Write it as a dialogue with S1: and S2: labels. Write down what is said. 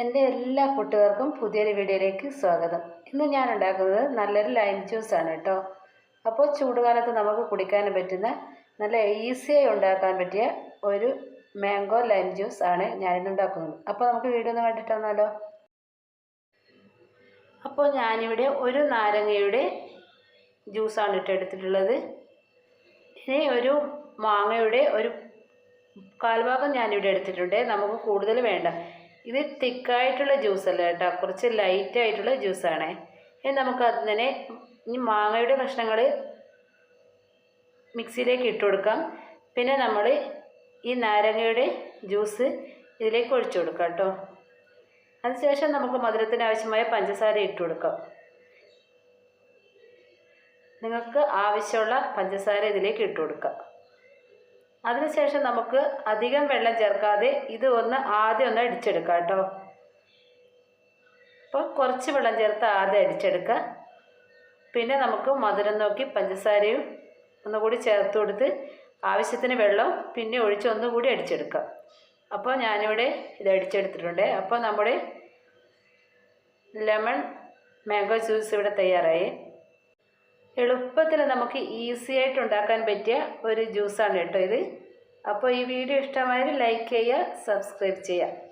S1: എന്റെ എല്ലാ കൂട്ടുകാർക്കും പുതിയൊരു വീഡിയോയിലേക്ക് സ്വാഗതം. ഇന്ന് ഞാൻ ഉണ്ടാക്കുന്നത് നല്ലൊരു ലൈം ആണ് കേട്ടോ. അപ്പോൾ ചൂടുകാലത്ത് നമുക്ക് കുടിക്കാൻ പറ്റുന്ന നല്ല ഈസിയായി ഉണ്ടാക്കാൻ പറ്റിയ ഒരു മാംഗോ ലൈം ജ്യൂസ് ആണ് ഞാനിന്ന് ഉണ്ടാക്കുന്നത്. അപ്പോൾ നമുക്ക് വീഡിയോ ഒന്ന് കണ്ടിട്ട് വന്നാലോ? അപ്പോൾ ഞാനിവിടെ ഒരു നാരങ്ങയുടെ ജ്യൂസാണ് ഇട്ട് എടുത്തിട്ടുള്ളത്. ഇനി ഒരു മാങ്ങയുടെ ഒരു കാൽഭാഗം ഞാനിവിടെ എടുത്തിട്ടുണ്ട്. നമുക്ക് കൂടുതൽ വേണ്ട. ഇത് തിക്കായിട്ടുള്ള ജ്യൂസല്ല കേട്ടോ. കുറച്ച് ലൈറ്റ് ആയിട്ടുള്ള ജ്യൂസാണ് ഇനി നമുക്ക് അതിനെ ഈ മാങ്ങയുടെ കഷ്ണങ്ങൾ മിക്സിയിലേക്ക് ഇട്ട് കൊടുക്കാം. പിന്നെ നമ്മൾ ഈ നാരങ്ങയുടെ ജ്യൂസ് ഇതിലേക്ക് ഒഴിച്ചു കൊടുക്കാം കേട്ടോ. അതിനുശേഷം നമുക്ക് മധുരത്തിന് ആവശ്യമായ പഞ്ചസാര ഇട്ട് കൊടുക്കാം. നിങ്ങൾക്ക് ആവശ്യമുള്ള പഞ്ചസാര ഇതിലേക്ക് ഇട്ട് കൊടുക്കാം. അതിനുശേഷം നമുക്ക് അധികം വെള്ളം ചേർക്കാതെ ഇത് ഒന്ന് ആദ്യം ഒന്ന് അടിച്ചെടുക്കാം കേട്ടോ. അപ്പോൾ കുറച്ച് വെള്ളം ചേർത്ത് ആദ്യം അടിച്ചെടുക്കുക. പിന്നെ നമുക്ക് മധുരം നോക്കി പഞ്ചസാരയും ഒന്നുകൂടി ചേർത്ത് കൊടുത്ത് ആവശ്യത്തിന് വെള്ളം പിന്നെ ഒഴിച്ച് ഒന്നുകൂടി അടിച്ചെടുക്കാം. അപ്പോൾ ഞാനിവിടെ ഇത് അടിച്ചെടുത്തിട്ടുണ്ട്. അപ്പോൾ നമ്മുടെ ലെമൺ മാംഗോ ജ്യൂസ് ഇവിടെ തയ്യാറായി. എളുപ്പത്തിൽ നമുക്ക് ഈസി ആയിട്ട് ഉണ്ടാക്കാൻ പറ്റിയ ഒരു ജ്യൂസാണ് കേട്ടോ ഇത്. അപ്പോൾ ഈ വീഡിയോ ഇഷ്ടമായാൽ ലൈക്ക് ചെയ്യുക സബ്സ്ക്രൈബ് ചെയ്യുക.